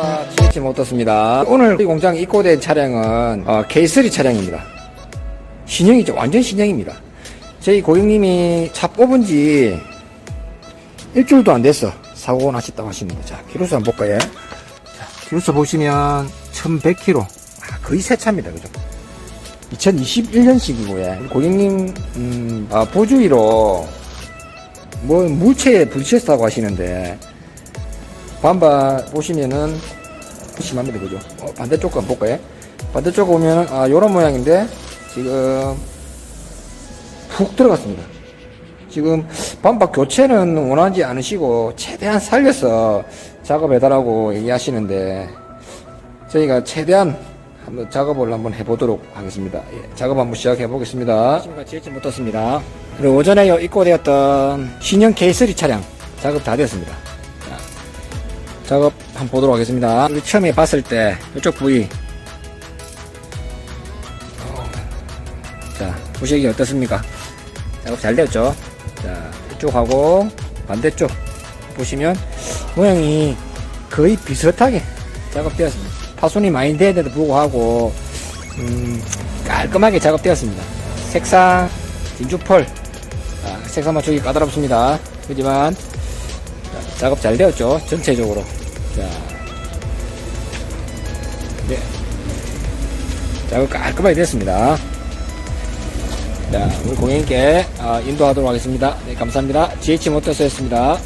안녕하십니까 GH 모터스입니다 오늘 이 공장 입고된 차량은 어, K3 차량입니다. 신형이죠 완전 신형입니다. 저희 고객님이 차 뽑은 지 일주일도 안 됐어. 사고가 나셨다고 하시는데. 자 키로수 한번 볼까요? 자 키로수 보시면 1100km 아, 거의 새 차입니다. 그죠? 2021년식이고요 고객님 음, 아, 보주의로 뭐 물체에 부딪혔다고 하시는데 반바 보시면은 심합니다 그죠 어, 반대쪽 한번 볼까요 반대쪽 보면은 아 요런 모양인데 지금 푹 들어갔습니다 지금 반바 교체는 원하지 않으시고 최대한 살려서 작업해달라고 얘기하시는데 저희가 최대한 한번 작업을 한번 해보도록 하겠습니다. 예, 작업 한번 시작해 보겠습니다. 지금까지 못떴습니다. 그리고 오전에 요 입고되었던 신형 K3 차량 작업 다 되었습니다. 자, 작업 한번 보도록 하겠습니다. 우리 처음에 봤을 때 이쪽 부위 어, 자 부식이 어떻습니까? 작업 잘 되었죠? 자 이쪽하고 반대쪽 보시면 모양이 거의 비슷하게 작업되었습니다. 파손이 많이 되는데도 불구하고 음, 깔끔하게 작업되었습니다. 색상, 진주펄, 아, 색상 맞추기 까다롭습니다. 그지만 자, 작업 잘 되었죠. 전체적으로. 자, 네, 작업 깔끔하게 됐습니다. 자, 우리 고객님께 아, 인도하도록 하겠습니다. 네, 감사합니다. GH 모터스였습니다.